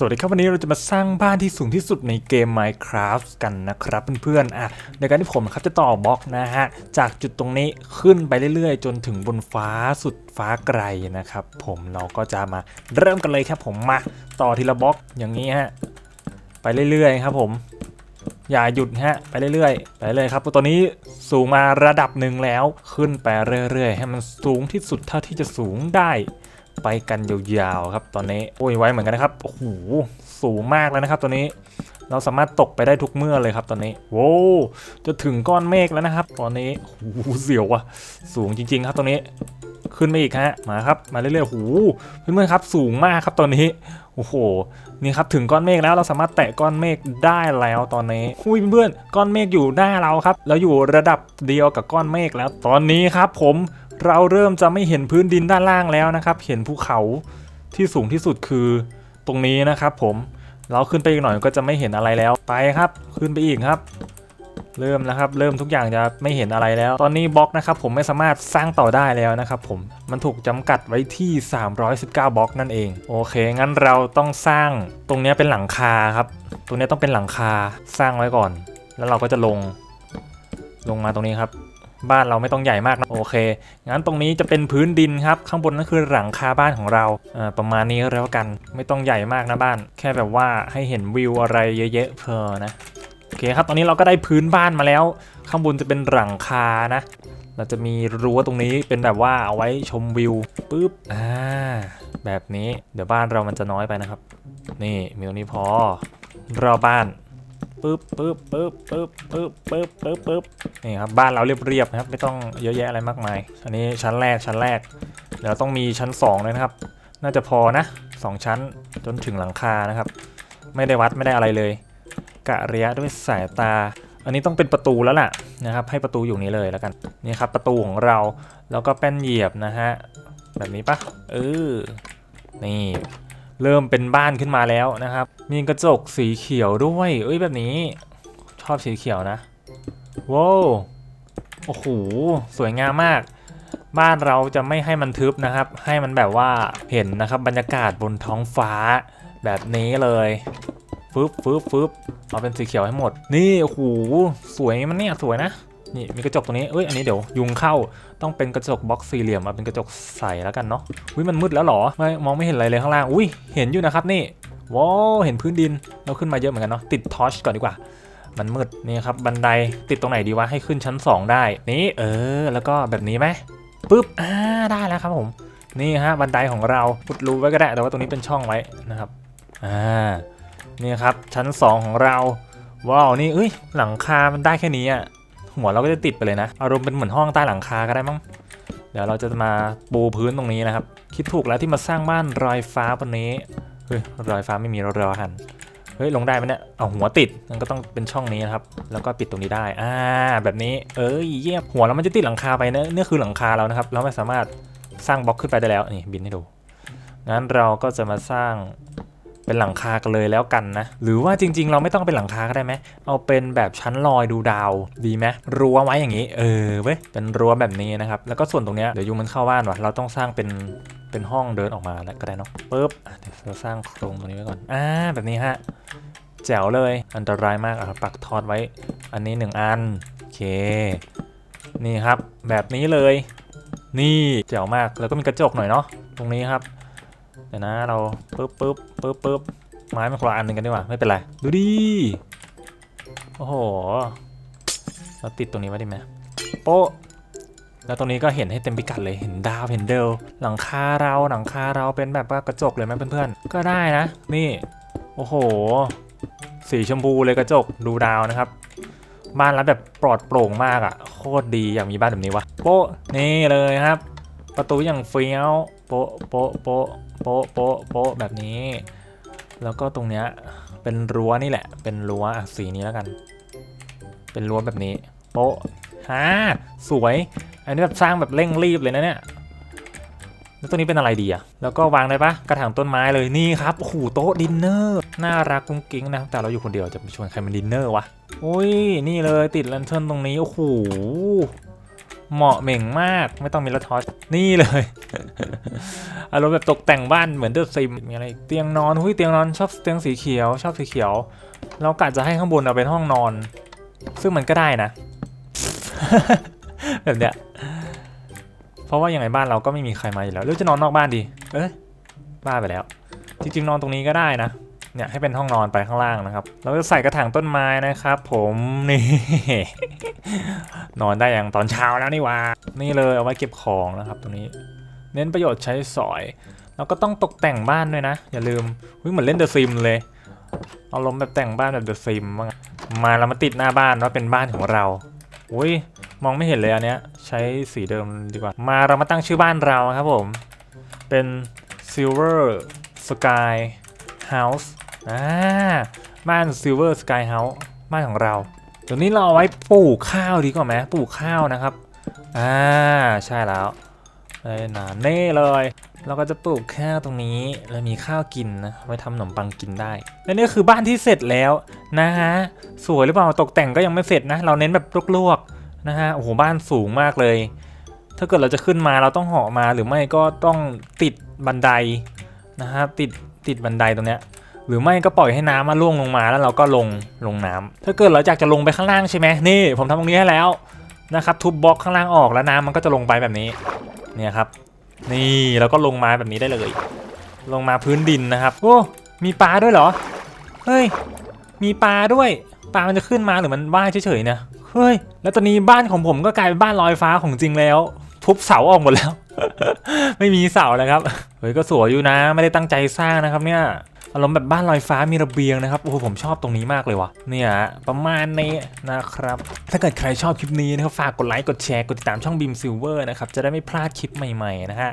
สวัสดีครับวันนี้เราจะมาสร้างบ้านที่สูงที่สุดในเกม Minecraft กันนะครับเพื่อนๆอะในการที่ผมครับจะต่อบล็อกนะฮะจากจุดตรงนี้ขึ้นไปเรื่อยๆ จนถึงบนฟ้าสุดฟ้าไกลนะครับ ผมเราก็จะมาเริ่มกันเลยครับผมมาต่อทีละบล็อกอย่างนี้ฮะไปเรื่อยๆครับผม อย่าหยุดฮะไปเรื่อยๆ ไปเรื่อยครับตัวนี้สูงมาระดับหนึ่งแล้วขึ้นไปเรื่อยๆ ให้มันสูงที่สุดเท่าที่จะสูงได้ ไปกันยาวๆครับตอนนี้โอ้ยไวเหมือนกันนะครับโอ้โหสูงมากแล้วนะครับ ตัวนี้เราสามารถตกไปได้ทุกเมื่อเลยครับตอนนี้โว้วจะถึงก้อนเมฆแล้วนะครับ ตอนนี้โอ้โหเสียวว่ะสูงจริง ๆ ครับตอนนี้ขึ้นมาอีกฮะมาครับมาเรื่อยๆโอ้โหเพื่อนๆครับ สูงมากครับตอนนี้โอ้โหนี่ครับถึงก้อนเมฆแล้วเราสามารถแตะก้อนเมฆได้แล้วตอนนี้หุยเพื่อนๆก้อนเมฆอยู่หน้าเราครับ แล้วอยู่ระดับเดียวกับก้อนเมฆแล้ว ตอนนี้ครับ ผม เราเริ่มจะไม่เห็นพื้นดินด้านล่างแล้วนะครับ เห็นภูเขาที่สูงที่สุดคือตรงนี้นะครับ ผมเราขึ้นไปอีกหน่อยก็จะไม่เห็นอะไรแล้วไปครับ ขึ้นไปอีกครับ เริ่มแล้วครับ เริ่มทุกอย่างจะไม่เห็นอะไรแล้ว ตอนนี้บล็อกนะครับ ผมไม่สามารถสร้างต่อได้แล้วนะครับ ผมมันถูกจำกัดไว้ที่ 319 บล็อกนั่นเองโอเค งั้นเราต้องสร้างตรงนี้เป็นหลังคาครับ ตรงนี้ต้องเป็นหลังคาสร้างไว้ก่อน แล้วเราก็จะลงลงมาตรงนี้ครับ บ้านเราไม่ต้องใหญ่มากนะโอเค งั้นตรงนี้จะเป็นพื้นดินครับ ข้างบนนั่นคือหลังคาบ้านของเราอ่าประมาณนี้แล้วกัน ไม่ต้องใหญ่มากนะบ้าน แค่แบบว่าให้เห็นวิวอะไรเยอะๆเพอนะ โอเคครับ ตอนนี้เราก็ได้พื้นบ้านมาแล้ว ข้างบนจะเป็นหลังคานะ เราจะมีรั้วตรงนี้เป็นแบบว่าเอาไว้ชมวิวปุ๊บ อ่า แบบนี้ เดี๋ยวบ้านเรามันจะน้อยไปนะครับ นี่มีตรงนี้พอรอบบ้าน ปึ๊บปึ๊บปึ๊บปึ๊บปึ๊บปึ๊บปึ๊บปึ๊บนี่ครับบ้านเราเรียบๆนะครับไม่ต้องเยอะแยะอะไรมากมาย อันนี้ชั้นแรกชั้นแรกเดี๋ยวต้องมีชั้นสองเลยนะครับ น่าจะพอนะสองชั้นจนถึงหลังคานะครับ ไม่ได้วัดไม่ได้อะไรเลย กะระยะด้วยสายตา อันนี้ต้องเป็นประตูแล้วล่ะนะครับ ให้ประตูอยู่นี้เลยแล้วกันนี่ครับประตูของเราแล้วก็แป้นเหยียบนะฮะแบบนี้ปะเออนี่ เริ่มเป็นบ้านขึ้นมาแล้วนะครับ มีกระจกสีเขียวด้วย เอ้ยแบบนี้ ชอบสีเขียวนะว้าวโอ้โหสวยงามมาก บ้านเราจะไม่ให้มันทึบนะครับ ให้มันแบบว่าเห็นนะครับบรรยากาศบนท้องฟ้าแบบนี้เลยฟึบฟึบฟึบเอาเป็นสีเขียวให้หมด นี่โอ้โหสวยมันเนี่ยสวยนะ นี่มีกระจกตรงนี้เอ้ยอันนี้เดี๋ยวยุงเข้าต้องเป็นกระจกบล็อกสี่เหลี่ยมมาเป็นกระจกใสแล้วกันเนาะอุ้ยมันมืดแล้วหรอไม่มองไม่เห็นอะไรเลยข้างล่างอุ้ยเห็นอยู่นะครับนี่ว้าวเห็นพื้นดินเราขึ้นมาเยอะเหมือนกันเนาะติดทอชก่อนดีกว่า มันมืดนี่ครับบันไดติดตรงไหนดีวะให้ขึ้นชั้น 2 ได้นี่เออ แล้วก็แบบนี้ไหมปึ๊บอ่าได้แล้วครับผมนี่ฮะบันไดของเราพุดรูไว้ก็ได้แต่ว่าตรงนี้เป็นช่องไว้นะครับอ่านี่ครับชั้น 2 ของเราว้าวนี่เอ้ยหลังคามันได้แค่นี้อะ หัวเราก็จะติดไปเลยนะอารมณ์เป็นเหมือนห้องใต้หลังคาก็ได้มั้งเดี๋ยวเราจะมาปูพื้นตรงนี้นะครับ คิดถูกแล้วที่มาสร้างบ้านรอยฟ้าบนนี้เฮ้ยรอยฟ้าไม่มีรารอหันเฮ้ยลงได้ไหมเนี่ยเอาหัวติดมันก็ต้องเป็นช่องนี้นะครับ แล้วก็ปิดตรงนี้ได้อ่าแบบนี้เอ้ยเยี่ยมหัวเรามันจะติดหลังคาไปเนะนี่คือหลังคาเรานะครับ เราไม่สามารถสร้างบล็อกขึ้นไปได้แล้วนี่บินให้ดูงั้นเราก็จะมาสร้าง เป็นหลังคากันเลยแล้วกันนะ หรือว่าจริง ๆ เราไม่ต้องเป็นหลังคาก็ได้ไหมเอาเป็นแบบชั้นลอยดูดาวดีไหมรั้วไว้อย่างนี้ เออเว้ยเป็นรั้วแบบนี้นะครับ แล้วก็ส่วนตรงเนี้ยเดี๋ยวยุงมันเข้าบ้านว่ะเราต้องสร้างเป็นเป็นห้องเดินออกมาแล้วก็ได้เนาะปึ๊บเดี๋ยวเราสร้างโครงตรงนี้ไว้ก่อนอ่าแบบนี้ฮะแจ๋วเลยอันตรายมากอะปักทอดไว้ อันนี้หนึ่งอันโอเค นี่ครับ แบบนี้เลย นี่แจ๋วมากแล้วก็มีกระจกหน่อยเนาะตรงนี้ครับ เดี๋ยวนะเราปึ๊บปึ๊บปึ๊บปึ๊บไม้มันคนละอันหนึ่งกันดีกว่าไม่เป็นไรดูดิโอ้โหเราติดตรงนี้ไว้ดีไหมโป๊ะแล้วตรงนี้ก็เห็นให้เต็มพิกัดเลยเห็นดาวเห็นเดลหลังคาเราหลังคาเราเป็นแบบว่ากระจกเลยไหมเพื่อนๆก็ได้นะ นี่โอ้โห สีชมพูเลยกระจกดูดาวนะครับ บ้านแล้วแบบปลอดโปร่งมากอะ่ะโคตรดีอยากมีบ้านแบบนี้วะโป๊ะนี่เลยครับ ประตูอย่างเฟี้ยว โป๊ะโป๊ะโป๊ะโป๊ะโป๊ะโป๊ะแบบนี้ แล้วก็ตรงเนี้ยเป็นรั้วนี่แหละ เป็นรั้วสีนี้แล้วกัน เป็นรั้วแบบนี้ โป๊ะฮ่าสวย อันนี้แบบสร้างแบบเร่งรีบเลยนะเนี่ยแล้วตัวนี้เป็นอะไรดีอะแล้วก็วางได้ปะกระถางต้นไม้เลยนี่ครับโอ้โหโต๊ะดินเนอร์ น่ารักกุ้งกิ้งนะ แต่เราอยู่คนเดียวจะไปชวนใครมาดินเนอร์วะ โอ้ย นี่เลยติดแลนเทิร์นตรงนี้ โอ้โห เหมาะเหม่งมากไม่ต้องมีรถทอสนี่เลย อารมณ์แบบตกแต่งบ้านเหมือนเดอะซิมมีอะไรอีกเตียงนอนหุ้ยเตียงนอนชอบเตียงสีเขียว ชอบสีเขียว เรากะจะให้ข้างบนเอาเป็นห้องนอน ซึ่งมันก็ได้นะ แบบเนี้ยเพราะว่าอยังไงบ้านเราก็ไม่มีใครมาอยู่แล้วหรือจะนอนนอกบ้านดี เอ้ยบ้าไปแล้ว จริงๆนอนตรงนี้ก็ได้นะ เนี่ยให้เป็นห้องนอนไปข้างล่างนะครับ เราจะใส่กระถางต้นไม้นะครับผมนี่ นอนได้อย่างตอนเช้าแล้วนี่วานี่เลยเอาไว้เก็บของนะครับตรงนี้ เน้นประโยชน์ใช้สอยเราก็ต้องตกแต่งบ้านด้วยนะ อย่าลืมเหมือนเล่นเดอะซิมเลยเอาลมณ์แบบแต่งบ้านแบบเดอะซิมบ้างมาเรามาติดหน้าบ้านว่าเป็นบ้านของเราอุ้ยมองไม่เห็นเลยอันเนี้ย ใช้สีเดิมดีกว่า มาเรามาตั้งชื่อบ้านเราครับผม เป็น Silver Sky House อ่าบ้าน Silver Sky House บ้านของเราตรงนี้เราเอาไว้ปลูกข้าวดีกว่าไหมปลูกข้าวนะครับอ่าใช่แล้วเลยหนาเน่เลย เราก็จะปลูกข้าวตรงนี้แล้วมีข้าวกินนะไว้ทำขนมปังกินได้ และนี่คือบ้านที่เสร็จแล้วนะฮะสวยหรือเปล่าตกแต่งก็ยังไม่เสร็จนะ เราเน้นแบบลวกๆนะฮะโอ้โหบ้านสูงมากเลย ถ้าเกิดเราจะขึ้นมาเราต้องเหาะมาหรือไม่ก็ต้องติดบันไดนะฮะติดติดบันไดตรงเนี้ย หรือไม่ก็ปล่อยให้น้ำมาล่วงลงมาแล้วเราก็ลงลงน้ำถ้าเกิดเราอยากจะลงไปข้างล่างใช่ไหมนี่ผมทำตรงนี้ให้แล้วนะครับทุบบล็อกข้างล่างออกแล้วน้ำมันก็จะลงไปแบบนี้เนี่ยครับ นี่แล้วก็ลงมาแบบนี้ได้เลย ลงมาพื้นดินนะครับโอ้มีปลาด้วยเหรอเฮ้ยมีปลาด้วยปลามันจะขึ้นมาหรือมันว่ายเฉยๆเนี่ยเฮ้ยแล้วตอนนี้บ้านของผมก็กลายเป็นบ้านลอยฟ้าของจริงแล้ว ทุบเสาออกหมดแล้ว ไม่มีเสาแล้วครับเฮ้ยก็สวยอยู่นะ ไม่ได้ตั้งใจสร้างนะครับเนี่ยารมณ์แบบบ้านลอยฟ้ามีระเบียงนะครับ โอ้โหผมชอบตรงนี้มากเลยว่ะ เนี่ยประมาณนี้นะครับ ถ้าเกิดใครชอบคลิปนี้นะครับ ฝากกดไลค์ กดแชร์ กดติดตามช่องบีมซิลเวอร์นะครับ จะได้ไม่พลาดคลิปใหม่ๆนะฮะ